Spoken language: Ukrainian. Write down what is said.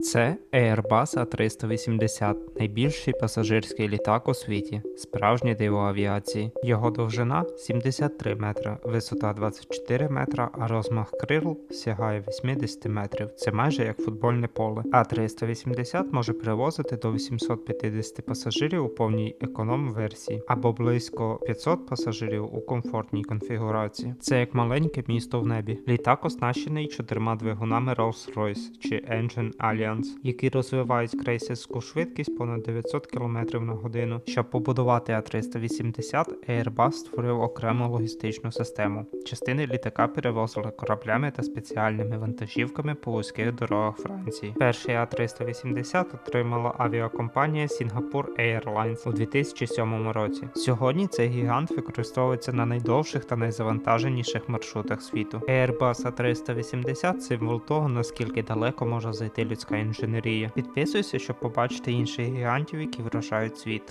Це Airbus A380, найбільший пасажирський літак у світі, справжнє диво авіації. Його довжина 73 метра, висота 24 метра, а розмах крил сягає 80 метрів. Це майже як футбольне поле. А380 може перевозити до 850 пасажирів у повній економ-версії або близько 500 пасажирів у комфортній конфігурації. Це як маленьке місто в небі. Літак оснащений чотирма двигунами Rolls-Royce чи Engine Alliance, які розвивають крейсерську швидкість понад 900 км на годину. Щоб побудувати А380, Airbus створив окрему логістичну систему. Частини літака перевозили кораблями та спеціальними вантажівками по вузьких дорогах Франції. Перший А380 отримала авіакомпанія Singapore Airlines у 2007 році. Сьогодні цей гігант використовується на найдовших та найзавантаженіших маршрутах світу. Airbus A380 – символ того, наскільки далеко може зайти людська інженерія. Підписуйся, щоб побачити інших гігантів, які вражають світ.